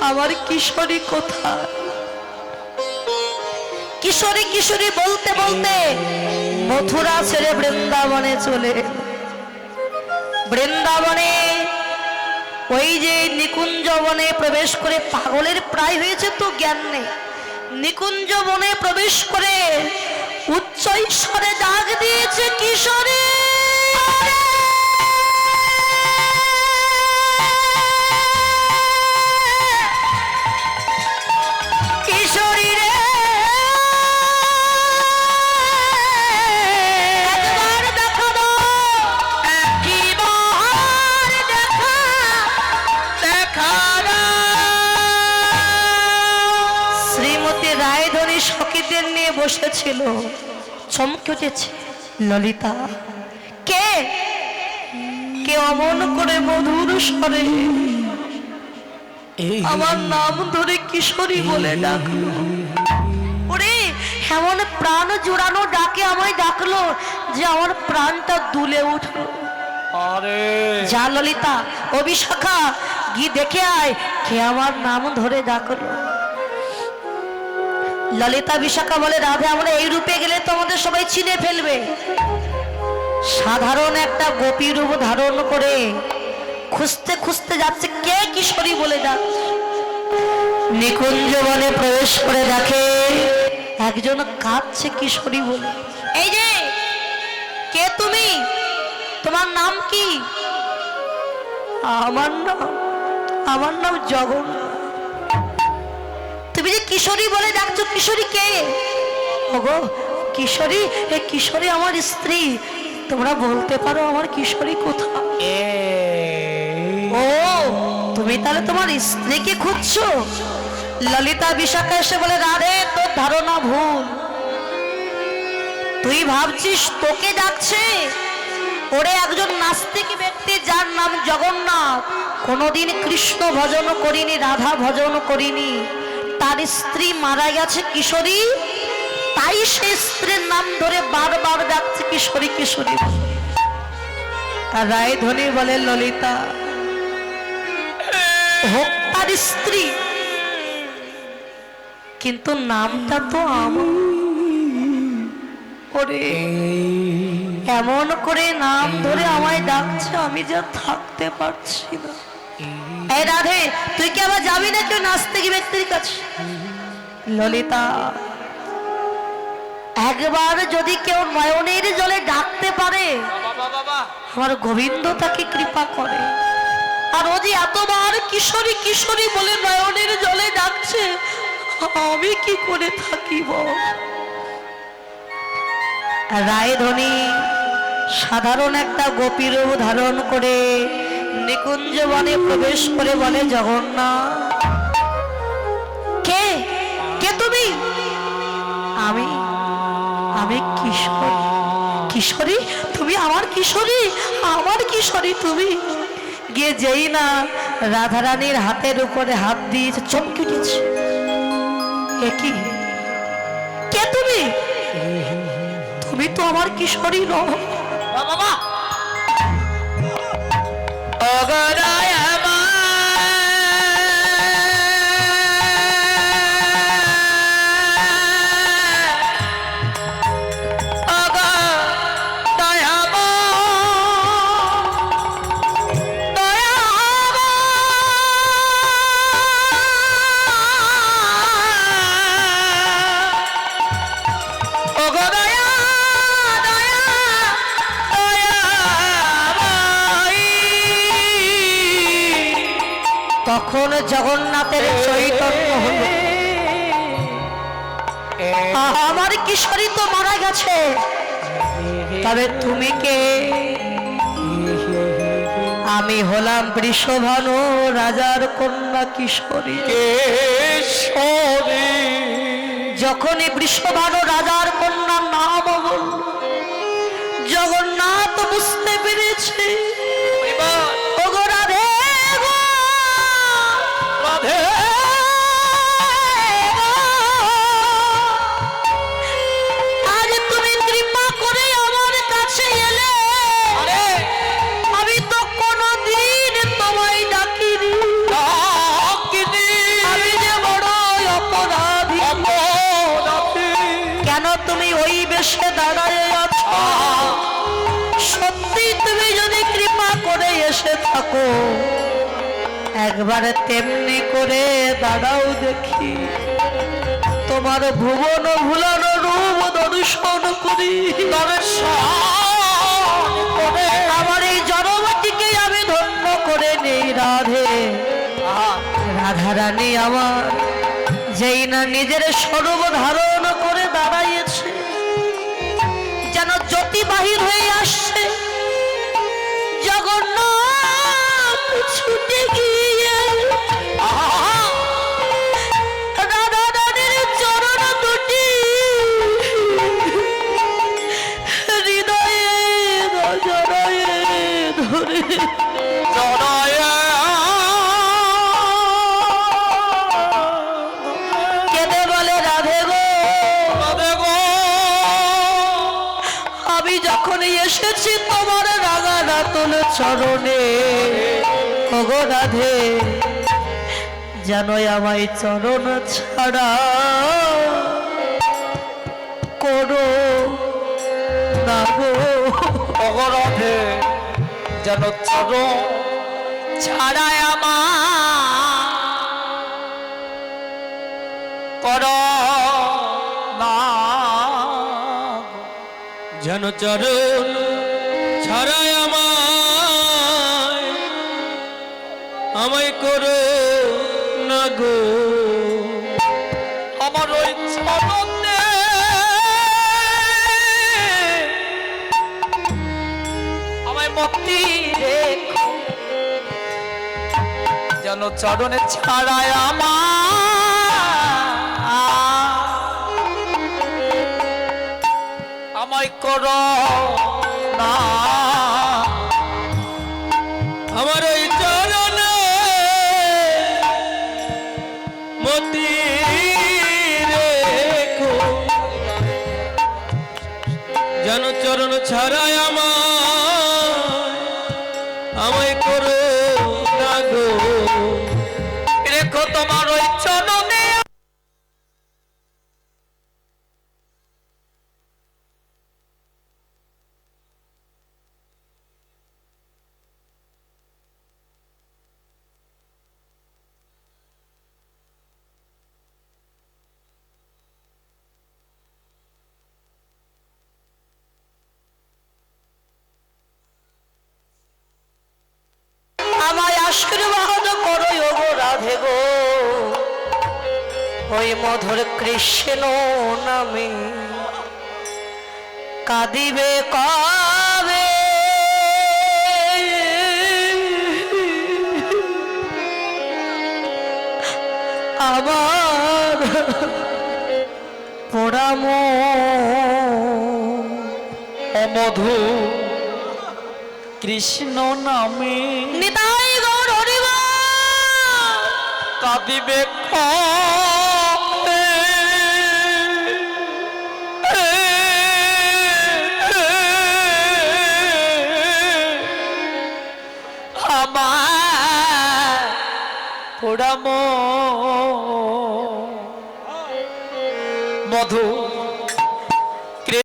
আমার কিশোরী কোথায়? কিশোরী কিশোরী বলতে বলতে মথুরা ছেড়ে বৃন্দাবনে চলে বৃন্দাবনে ওই যে নিকুঞ্জ বনে প্রবেশ করে পাগলের প্রায় হয়েছে তো জ্ঞান নেই। নিকুঞ্জ বনে প্রবেশ করে উচ্চ ঈশ্বরে ডাক দিয়েছে কিশোরী কিশোরী। নিয়ে বসেছিল। চমকে উঠেছে ললিতা। কে? কে অমন করে মধুর স্বরে আমার নাম ধরে কিশোরী বলে ডাকলো। ওরে এমন প্রাণ জোড়ানো ডাকে আমায় ডাকলো যে আমার প্রাণটা দুলে উঠল। যা ললিতা অভিশাখা গিয়ে দেখে আয় কে আমার নাম ধরে ডাকলো। ললিতা বিশাখা বলে রাধে আমরা এই রূপে গেলে তো আমাদের সবাই চিনে ফেলবে। সাধারণ একটা গোপী রূপ ধারণ করে খুঁজতে খুঁজতে যাচ্ছে কে কিশোরী বলে যাচ্ছে নিকুঞ্জ বনে প্রবেশ করে দেখে একজন কাঁদছে কিশোরী বলে এই যে কে তুমি? তোমার নাম কি? আমার নাম আমার নাম জগন তুমি যে কিশোরী বলে ডাকছো কিশোরী কে? ওগো কিশোরী এ কিশোরী আমার স্ত্রী। তোমরা বলতে পারো আমার কিশোরী কোথায়? ও তুমি তাহলে তোমার স্ত্রীকে খুঁজছো? ললিতা বিশাখা এসে বলে রাধে তোর ধারণা ভুল। তুই ভাবছিস তোকে ডাকছে? ওরে একজন নাস্তিক ব্যক্তি যার নাম জগন্নাথ। কোনোদিন কৃষ্ণ ভজন করিনি রাধা ভজন করিনি। তার স্ত্রী মারা গেছে কিশোরী। তাই সে স্ত্রীর নাম ধরে বারবার ডাকছে কিশোরী কিশোরী। আর রায়ধনী বলে, ললিতা। হোক তার স্ত্রী। কিন্তু নামটা তো আমার। এমন করে নাম ধরে আমায় ডাকছে, আমি যা থাকতে পারছি না। এই রাধে, তুই কি আবার যাবি না কেউ নাস্তিক ব্যক্তির কাছে? ললিতা, একবার যদি কেউ নয়নের জলে ডাকতে পারে, আমার গোবিন্দ তাকে কৃপা করে। আর ও যে এতবার কিশোরী কিশোরী বলে নয়নের জলে ডাকছে, আমি কি করে থাকিব? রায়ধনী সাধারণ একটা গোপীর ধারণ করে নিকুঞ্জ বনে প্রবেশ করে বলে, জগন্নাথ, কে? কে তুমি? আমি আমি কিশোর। কিশোরী? তুমি আমার কিশোরী? আমার কিশোরী তুমি? গিয়ে যেই না রাধারানীর হাতের উপরে হাত দিয়েছে, চমকে উঠেছে এ কি? কে তুমি? তুমি তো আমার কিশোরী নও। বাবা অগরায় তখন জগন্নাথের চৈতন্য হলো। আমার কিশোরী তো মারা গেছে। তবে তুমি কে? আমি হলাম বৃষভানু রাজার কন্যা কিশোরী। কেশরী। যখনই বৃষভানু রাজার কন্যার নাম বলল জগন্নাথ বুঝতে পেরেছে এসে দাঁড়ায় আছো সত্যি তুমি যদি কৃপা করে এসে থাকো একবারে তেমনি করে দাঁড়াও দেখি। তোমার ভুবন ভুলানো রূপ দর্শন করি। আমার এই জনমাটিকে আমি ধন্য করে নেই রাধে। রাধা রানী আমার যেই না নিজের স্বরূপ ধারণ করে দাঁড়াইয়েছে। বাহির হয়ে আসছে। যখন এসেছি তোমার রাগা রাতল চরণে রাধে, জানোই আমায় চরণ ছাড়া করো না অগরধে যেন চরণ ছাড়ায় আমার কর যেন চরণ ছাড়াই আমায় আমায় করো না গো। আমার ওই আমায় যেন চরণে ছাড়ায় আমার আমায় কর। আমার ওই চরণে মতি যেন চরণ ছাড়াই আমায় আমায় করো না রেখো তোমার ওই চরণে। আশীর্বাদ করো ওগো রাধে গো। ওই মধুর কৃষ্ণ নামে কাঁদিবে কবে আমার পোড়াম অমধু কৃষ্ণ নামে নিতাই কাঁদিবে? আমার পোড়াম মধু